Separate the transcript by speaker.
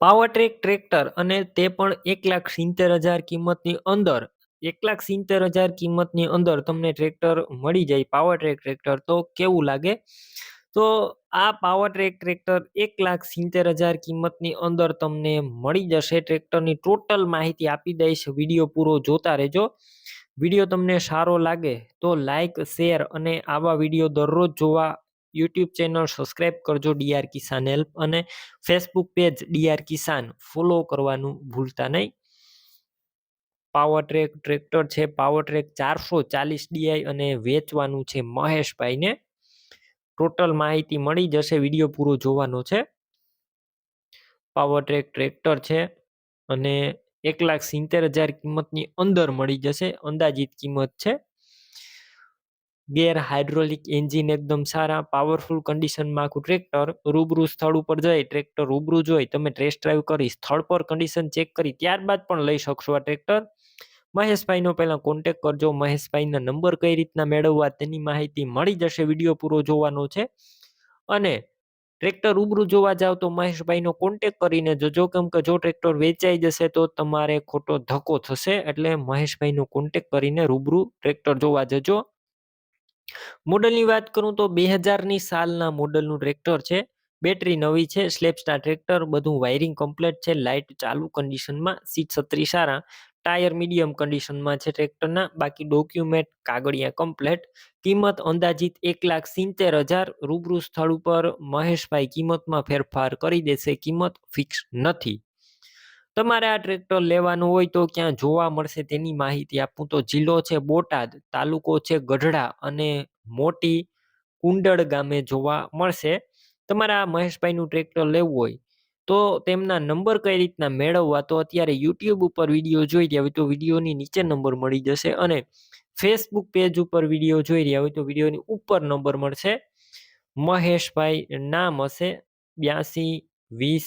Speaker 1: Power track tractor અને તે પણ એક લાખ સિત્તેર હજાર કિંમતની અંદર, એક લાખ સિત્તેર હજાર કિંમતની અંદર તમને ટ્રેક્ટર મળી જાય પાવર ટ્રેક ટ્રેક્ટર. તો કેવું લાગે? તો આ પાવર ટ્રેક ટ્રેક્ટર એક લાખ સિત્તેર હજાર કિંમતની અંદર તમને મળી જશે. ટ્રેક્ટરની ટોટલ માહિતી આપી દઈશ. વીડિયો પૂરો જોતા રહેજો. વીડિયો તમને સારો લાગે તો લાઈક, શેર અને આવા વીડિયો દરરોજ જોવા યુટ્યુબ ચેનલ સબસ્ક્રાઈબ કરજો ડીઆર કિસાન હેલ્પ અને Facebook page DR Kisan. Follow કરવાનું ભૂલતા નહીં. પાવર ટ્રેક ટ્રેક્ટર છે, પાવર ટ્રેક ચારસો ચાલીસ ડીઆઈ અને વેચવાનું છે મહેશભાઈને. ટોટલ માહિતી મળી જશે, વીડિયો પૂરો જોવાનો છે. પાવર ટ્રેક ટ્રેક્ટર છે અને એક લાખ સિત્તેર હજાર કિંમતની અંદર મળી જશે, અંદાજિત કિંમત છે. ગેર હાઇડ્રોલિક એન્જિન એકદમ સારા પાવરફુલ કન્ડિશનમાં આખું ટ્રેક્ટર રૂબરૂ સ્થળ ઉપર જઈ ટ્રેક્ટર રૂબરૂ જોઈ, તમે ટેસ્ટ ડ્રાઈવ કરી, સ્થળ પર કન્ડિશન ચેક કરી, ત્યારબાદ પણ લઈ શકશો આ ટ્રેક્ટર મહેશભાઈનો પહેલાં કોન્ટેક કરજો, મહેશભાઈના નંબર કઈ રીતના મેળવવા તેની માહિતી મળી જશે વીડિયો પૂરો જોવાનો છે. અને ટ્રેક્ટર રૂબરૂ જોવા જાવ તો મહેશભાઈનો કોન્ટેક કરીને જજો કેમ કે જો ટ્રેક્ટર વેચાઈ જશે તો તમારે ખોટો ધક્કો થશે, એટલે મહેશભાઈનો કોન્ટેક કરીને રૂબરૂ ટ્રેક્ટર જોવા જજો. મોડલની વાત કરું તો બે હજારની સાલના મોડલનું ટ્રેક્ટર છે. બેટરી નવી છે સ્લેપસ્ટાર ટ્રેક્ટર, બધું વાયરિંગ કમ્પ્લીટ છે, લાઇટ ચાલુ કન્ડિશનમાં, સીટ છત્રી સારા, ટાયર મીડિયમ કન્ડિશનમાં છે ટ્રેક્ટરના, બાકી ડોક્યુમેન્ટ કાગળિયા કમ્પ્લેટ. કિંમત અંદાજિત એક લાખ સિત્તેર હજાર, રૂબરૂ સ્થળ ઉપર મહેશભાઈ કિંમતમાં ફેરફાર કરી દેશે, કિંમત ફિક્સ નથી. તમારે આ ટ્રેક્ટર લેવાનું હોય તો ક્યાં જોવા મળશે તેની માહિતી આપું. તો જિલ્લો છે બોટાદ, તાલુકો છે ગઢડા અને મોટી કુંડળ ગામે જોવા મળશે. તમારે આ મહેશભાઈનું ટ્રેક્ટર લેવું હોય તો તેમના નંબર કઈ રીતના મેળવવા તો અત્યારે યુટ્યુબ ઉપર વીડિયો જોઈ રહ્યા હોય તો વિડીયોની નીચે નંબર મળી જશે અને ફેસબુક પેજ ઉપર વીડિયો જોઈ રહ્યા હોય તો વિડીયોની ઉપર નંબર મળશે. મહેશભાઈ નામ હશે બ્યાસી, વીસ